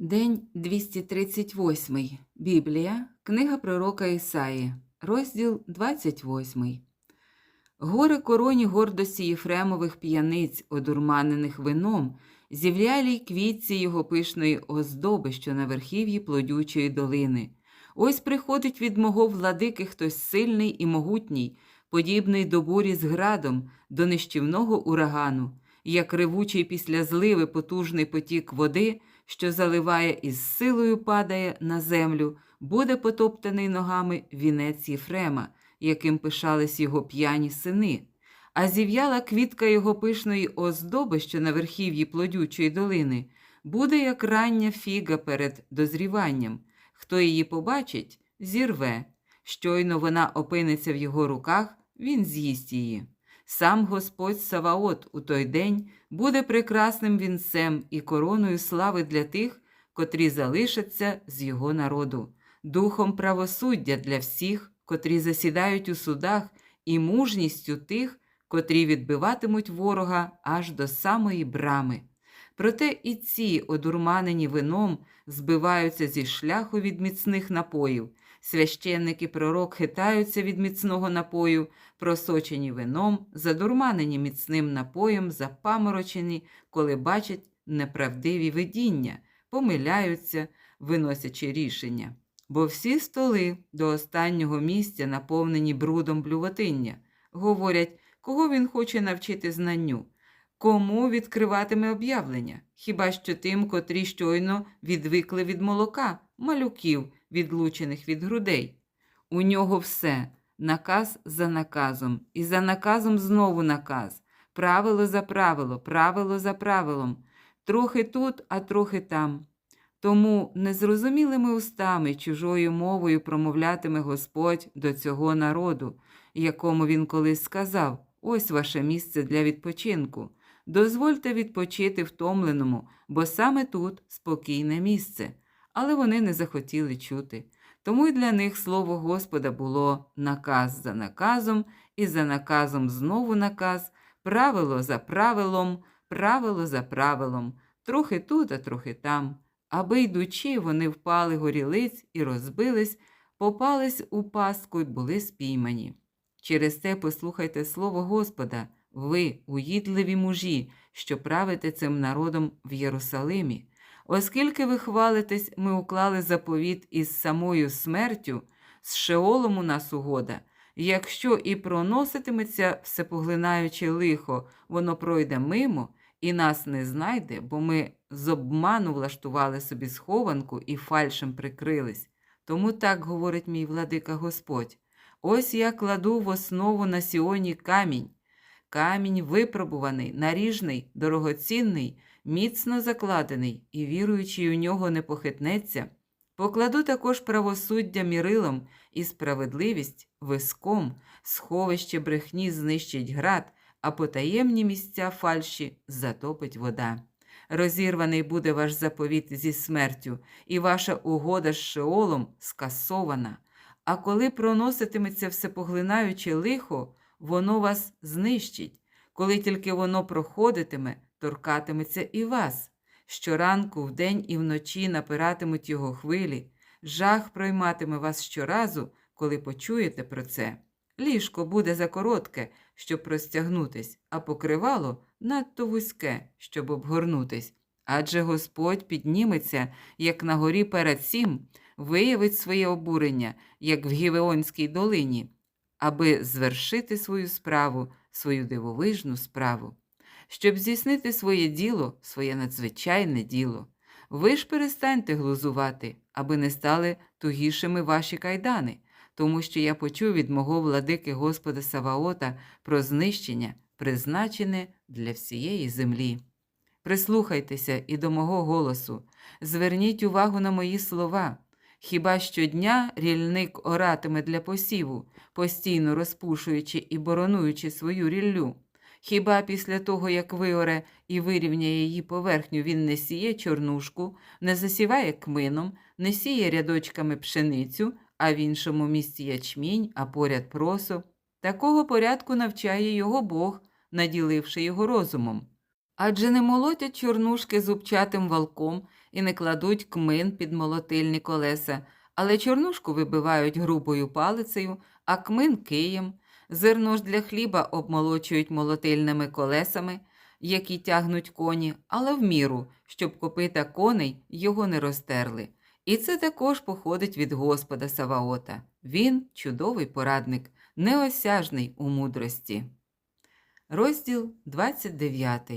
День 238. Біблія, книга пророка Ісаї, розділ 28. Горе короні гордості Єфремових п'яниць, одурманених вином, зівлялій квітці його пишної оздоби, що на верхів'ї плодючої долини. Ось приходить від мого владики хтось сильний і могутній, подібний до бурі з градом, до нищівного урагану, як ревучий після зливи потужний потік води, що заливає і з силою падає на землю, буде потоптаний ногами вінець Єфрема, яким пишались його п'яні сини. А зів'яла квітка його пишної оздоби, що на верхів'ї плодючої долини, буде як рання фіга перед дозріванням. Хто її побачить, зірве. Щойно вона опиниться в його руках, він з'їсть її. Сам Господь Саваот у той день буде прекрасним вінцем і короною слави для тих, котрі залишаться з його народу, духом правосуддя для всіх, котрі засідають у судах, і мужністю тих, котрі відбиватимуть ворога аж до самої брами. Проте і ці, одурманені вином, збиваються зі шляху від міцних напоїв. Священник і пророк хитаються від міцного напою, просочені вином, задурманені міцним напоєм, запаморочені, коли бачать неправдиві видіння, помиляються, виносячи рішення. Бо всі столи до останнього місця наповнені брудом блювотиння. Говорять, кого він хоче навчити знанню, кому відкриватиме об'явлення, хіба що тим, котрі щойно відвикли від молока, малюків, відлучених від грудей. У нього все наказ за наказом, і за наказом знову наказ, правило за правило, правило за правилом, трохи тут, а трохи там. Тому незрозумілими устами чужою мовою промовлятиме Господь до цього народу, якому він колись сказав: ось ваше місце для відпочинку. Дозвольте відпочити втомленому, бо саме тут спокійне місце. Але вони не захотіли чути. Тому й для них слово Господа було наказ за наказом, і за наказом знову наказ, правило за правилом, правило за правилом, трохи тут, а трохи там. Аби йдучи, вони впали горілиць і розбились, попались у пастку й були спіймані. Через те послухайте слово Господа, ви, уїдливі мужі, що правите цим народом в Єрусалимі. Оскільки ви хвалитесь, ми уклали заповіт із самою смертю, з Шеолом у нас угода. Якщо і проноситиметься всепоглинаюче лихо, воно пройде мимо і нас не знайде, бо ми з обману влаштували собі схованку і фальшем прикрились. Тому так говорить мій владика Господь. Ось я кладу в основу на Сіоні камінь. Камінь випробуваний, наріжний, дорогоцінний, міцно закладений, і віруючий у нього не похитнеться. Покладу також правосуддя мірилом і справедливість виском, сховище брехні знищить град, а потаємні місця фальші затопить вода. Розірваний буде ваш заповіт зі смертю, і ваша угода з Шеолом скасована. А коли проноситиметься всепоглинаюче лихо, воно вас знищить. Коли тільки воно проходитиме, торкатиметься і вас. Щоранку, вдень і вночі напиратимуть його хвилі, жах пройматиме вас щоразу, коли почуєте про це. Ліжко буде закоротке, щоб простягнутись, а покривало надто вузьке, щоб обгорнутись. Адже Господь підніметься, як на горі перед сім, виявить своє обурення, як в Гівеонській долині, аби звершити свою справу, свою дивовижну справу. Щоб здійснити своє діло, своє надзвичайне діло. Ви ж перестаньте глузувати, аби не стали тугішими ваші кайдани, тому що я почув від мого владики Господа Саваота про знищення, призначене для всієї землі. Прислухайтеся і до мого голосу, зверніть увагу на мої слова. Хіба щодня рільник оратиме для посіву, постійно розпушуючи і боронуючи свою ріллю? Хіба після того, як виоре і вирівняє її поверхню, він не сіє чорнушку, не засіває кмином, не сіє рядочками пшеницю, а в іншому місці ячмінь, а поряд просо? Такого порядку навчає його Бог, наділивши його розумом. Адже не молотять чорнушки зубчатим валком і не кладуть кмин під молотильні колеса, але чорнушку вибивають грубою палицею, а кмин києм. Зерно ж для хліба обмолочують молотильними колесами, які тягнуть коні, але в міру, щоб копита коней його не розтерли. І це також походить від Господа Саваота. Він чудовий порадник, неосяжний у мудрості. Розділ 29.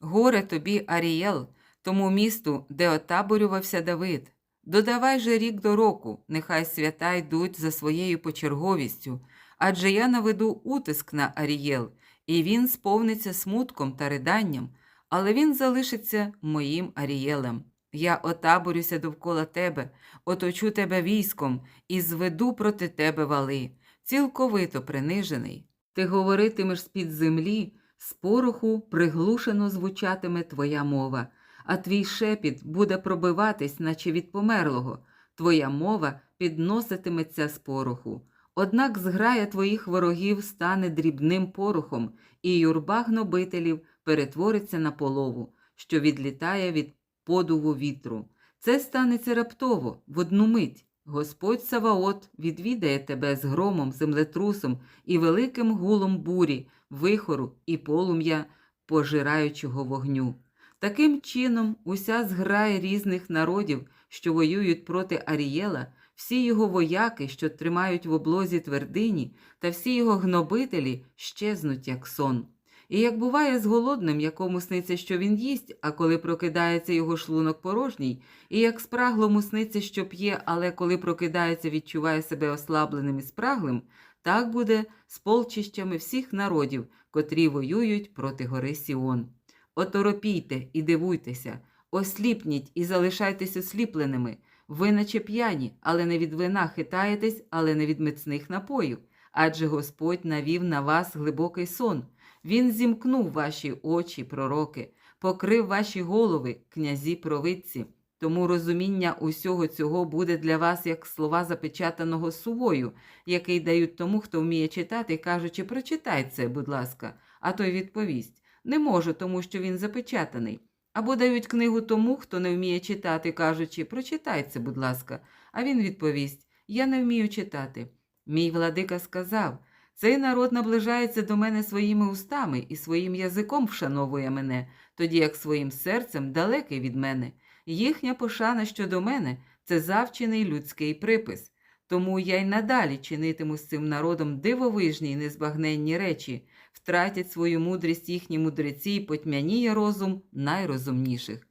Горе тобі, Арієл, тому місту, де отаборювався Давид. Додавай же рік до року, нехай свята йдуть за своєю почерговістю, адже я наведу утиск на Арієл, і він сповниться смутком та риданням, але він залишиться моїм Арієлем. Я отаборюся довкола тебе, оточу тебе військом і зведу проти тебе вали, цілковито принижений. Ти говоритимеш з-під землі, з пороху приглушено звучатиме твоя мова, а твій шепіт буде пробиватись, наче від померлого, твоя мова підноситиметься з пороху. Однак зграя твоїх ворогів стане дрібним порохом, і юрба гнобителів перетвориться на полову, що відлітає від подуву вітру. Це станеться раптово, в одну мить. Господь Саваот відвідає тебе з громом, землетрусом і великим гулом бурі, вихору і полум'я пожираючого вогню. Таким чином, уся зграя різних народів, що воюють проти Арієла, всі його вояки, що тримають в облозі твердині, та всі його гнобителі щезнуть, як сон. І як буває з голодним, якому сниться, що він їсть, а коли прокидається його шлунок порожній, і як спраглому сниться, що п'є, але коли прокидається, відчуває себе ослабленим і спраглим, так буде з полчищами всіх народів, котрі воюють проти гори Сіон. Оторопійте і дивуйтеся, осліпніть і залишайтесь осліпленими. Ви наче п'яні, але не від вина хитаєтесь, але не від міцних напоїв. Адже Господь навів на вас глибокий сон. Він зімкнув ваші очі, пророки, покрив ваші голови, князі провидці. Тому розуміння усього цього буде для вас як слова запечатаного сувою, який дають тому, хто вміє читати, кажучи, прочитай це, будь ласка, а той відповість не можу, тому що він запечатаний. Або дають книгу тому, хто не вміє читати, кажучи, прочитай це, будь ласка, а він відповість Я не вмію читати. Мій владика сказав цей народ наближається до мене своїми устами і своїм язиком вшановує мене, тоді як своїм серцем далекий від мене. Їхня пошана щодо мене це завчений людський припис. Тому я й надалі чинитиму з цим народом дивовижні й незбагненні речі, втратять свою мудрість їхні мудреці і потьмяніє розум найрозумніших.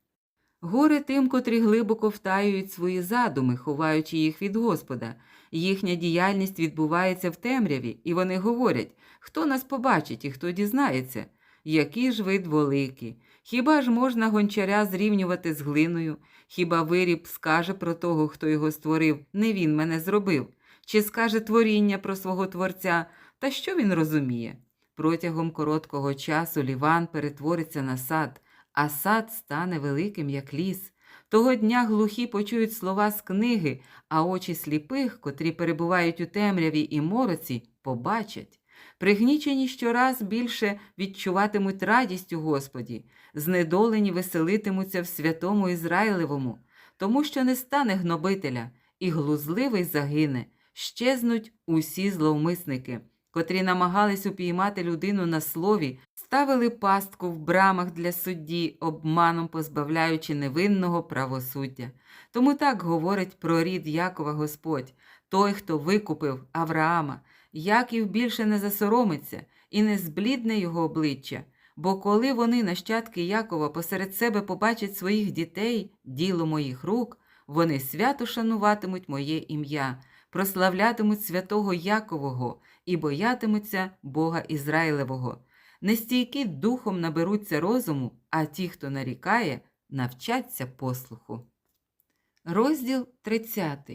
Горе тим, котрі глибоко втаюють свої задуми, ховаючи їх від Господа. Їхня діяльність відбувається в темряві, і вони говорять, хто нас побачить і хто дізнається, які ж вид великий. Хіба ж можна гончаря зрівнювати з глиною? Хіба виріб скаже про того, хто його створив, не він мене зробив? Чи скаже творіння про свого творця? Та що він розуміє? Протягом короткого часу Ліван перетвориться на сад, а сад стане великим, як ліс. Того дня глухі почують слова з книги, а очі сліпих, котрі перебувають у темряві і мороці, побачать. Пригнічені щораз більше відчуватимуть радість у Господі, знедолені веселитимуться в святому Ізраїлевому, тому що не стане гнобителя, і глузливий загине, щезнуть усі зловмисники, котрі намагались упіймати людину на слові, ставили пастку в брамах для судді, обманом позбавляючи невинного правосуддя. Тому так говорить про рід Якова Господь, той, хто викупив Авраама. Яків більше не засоромиться і не зблідне його обличчя, бо коли вони, нащадки Якова, посеред себе побачать своїх дітей, діло моїх рук, вони свято шануватимуть моє ім'я, прославлятимуть святого Якового і боятимуться Бога Ізраїлевого. Нестійкі духом наберуться розуму, а ті, хто нарікає, навчаться послуху. Розділ 30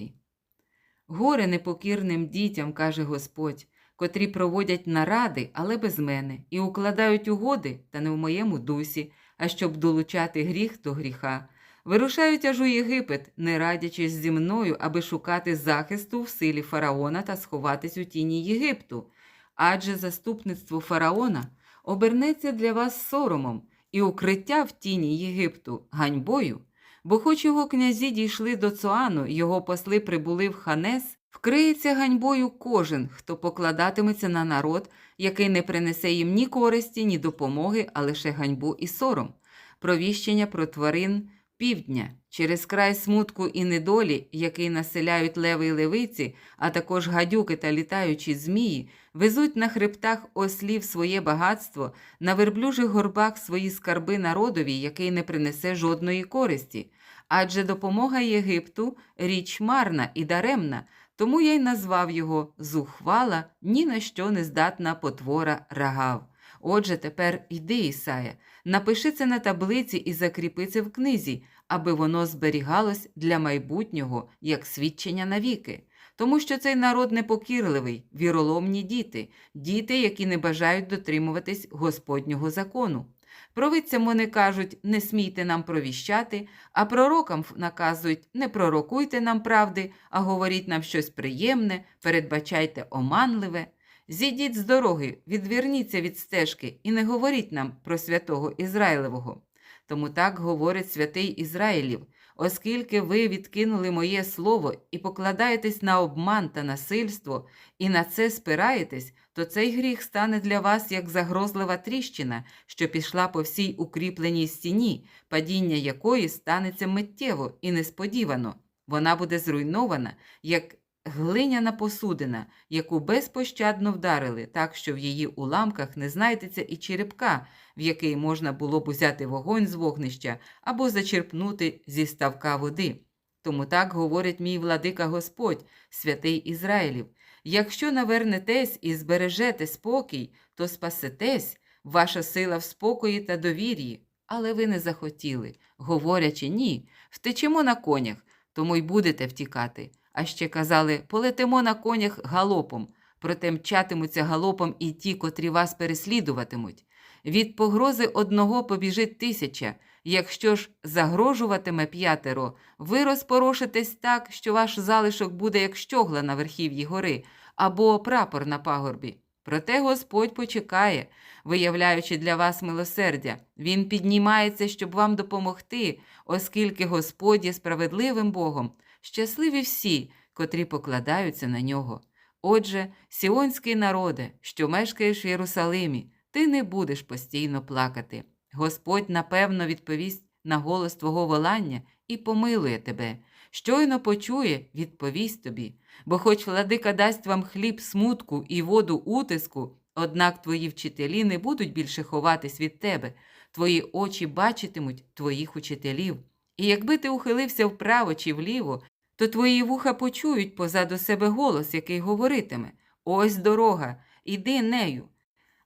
Горе непокірним дітям, каже Господь, котрі проводять наради, але без мене, і укладають угоди, та не в моєму дусі, а щоб долучати гріх до гріха. Вирушають аж у Єгипет, не радячись зі мною, аби шукати захисту в силі фараона та сховатись у тіні Єгипту. Адже заступництво фараона обернеться для вас соромом, і укриття в тіні Єгипту ганьбою, бо хоч його князі дійшли до Цуану, його посли прибули в Ханес, вкриється ганьбою кожен, хто покладатиметься на народ, який не принесе їм ні користі, ні допомоги, а лише ганьбу і сором. Провіщення про тварин півдня через край смутку і недолі, який населяють леви і левиці, а також гадюки та літаючі змії, везуть на хребтах ослів своє багатство, на верблюжих горбах свої скарби народові, який не принесе жодної користі. Адже допомога Єгипту річ марна і даремна, тому я й назвав його зухвала, ні на що не здатна потвора рагав. Отже, тепер іди, Ісая, напиши це на таблиці і закріпи це в книзі, аби воно зберігалось для майбутнього як свідчення навіки. Тому що цей народ непокірливий, віроломні діти, діти, які не бажають дотримуватись Господнього закону. Провидцям вони кажуть, не смійте нам провіщати, а пророкам наказують, не пророкуйте нам правди, а говоріть нам щось приємне, передбачайте оманливе. Зійдіть з дороги, відверніться від стежки і не говоріть нам про святого Ізраїлевого. Тому так говорить святий Ізраїлів, оскільки ви відкинули моє слово і покладаєтесь на обман та насильство, і на це спираєтесь, то цей гріх стане для вас як загрозлива тріщина, що пішла по всій укріпленій стіні, падіння якої станеться миттєво і несподівано. Вона буде зруйнована, як глиняна посудина, яку безпощадно вдарили, так що в її уламках не знайдеться і черепка, в який можна було б узяти вогонь з вогнища або зачерпнути зі ставка води. Тому так говорить мій владика Господь, святий Ізраїлів. Якщо навернетесь і збережете спокій, то спасетесь, ваша сила в спокої та довір'ї. Але ви не захотіли, говорячи ні, втечемо на конях, тому й будете втікати. А ще казали полетимо на конях галопом, проте мчатимуться галопом і ті, котрі вас переслідуватимуть. Від погрози одного побіжить тисяча. Якщо ж загрожуватиме п'ятеро, ви розпорошитесь так, що ваш залишок буде як щогла на верхів'ї гори або прапор на пагорбі. Проте Господь почекає, виявляючи для вас милосердя. Він піднімається, щоб вам допомогти, оскільки Господь є справедливим Богом. Щасливі всі, котрі покладаються на нього. Отже, сіонський народе, що мешкаєш в Єрусалимі, ти не будеш постійно плакати. Господь, напевно, відповість на голос твого волання і помилує тебе. Щойно почує, відповість тобі. Бо хоч владика дасть вам хліб смутку і воду утиску, однак твої вчителі не будуть більше ховатись від тебе, твої очі бачитимуть твоїх учителів. І якби ти ухилився вправо чи вліво, то твої вуха почують позаду себе голос, який говоритиме Ось дорога, іди нею.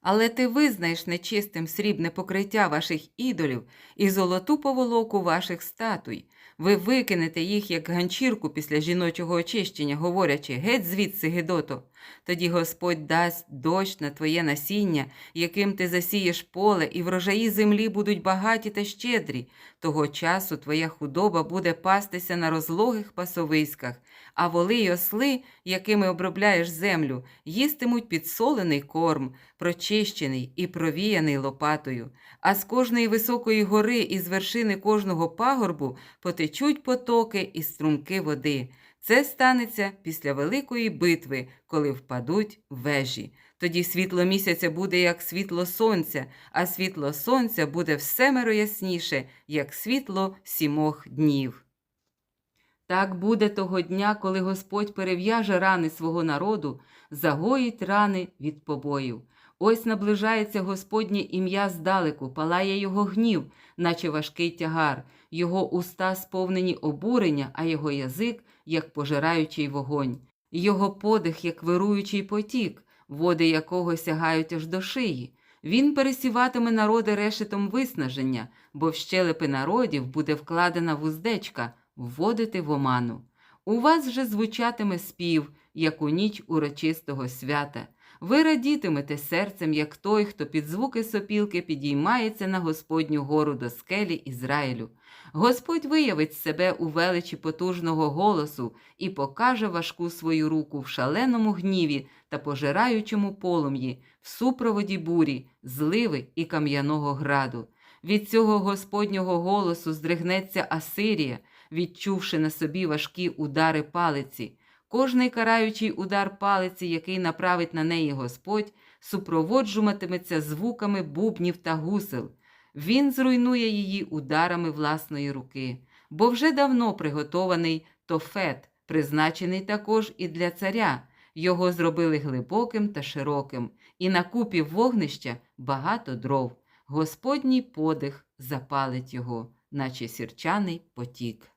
Але ти визнаєш нечистим срібне покриття ваших ідолів і золоту поволоку ваших статуй. Ви викинете їх, як ганчірку після жіночого очищення, говорячи геть звідси, Гедото. Тоді Господь дасть дощ на твоє насіння, яким ти засієш поле, і врожаї землі будуть багаті та щедрі. Того часу твоя худоба буде пастися на розлогих пасовиськах, а воли й осли, якими обробляєш землю, їстимуть підсолений корм, прочищений і провіяний лопатою. А з кожної високої гори і з вершини кожного пагорбу потечуть потоки і струмки води. Це станеться після великої битви, коли впадуть вежі. Тоді світло місяця буде як світло сонця, а світло сонця буде всемеро ясніше, як світло сімох днів. Так буде того дня, коли Господь перев'яже рани свого народу, загоїть рани від побоїв. Ось наближається Господнє ім'я здалеку, палає його гнів, наче важкий тягар, його уста сповнені обурення, а його язик, як пожираючий вогонь, його подих, як вируючий потік, води якого сягають аж до шиї. Він пересіватиме народи решетом виснаження, бо в щелепи народів буде вкладена вуздечка, вводити в оману. У вас же звучатиме спів, як у ніч урочистого свята. Ви радітимете серцем, як той, хто під звуки сопілки підіймається на Господню гору до скелі Ізраїлю. Господь виявить себе у величі потужного голосу і покаже важку свою руку в шаленому гніві та пожираючому полум'ї, в супроводі бурі, зливи і кам'яного граду. Від цього Господнього голосу здригнеться Асирія, відчувши на собі важкі удари палиці. Кожний караючий удар палиці, який направить на неї Господь, супроводжуватиметься звуками бубнів та гусел. Він зруйнує її ударами власної руки, бо вже давно приготований тофет, призначений також і для царя. Його зробили глибоким та широким, і на купі вогнища багато дров. Господній подих запалить його, наче сірчаний потік.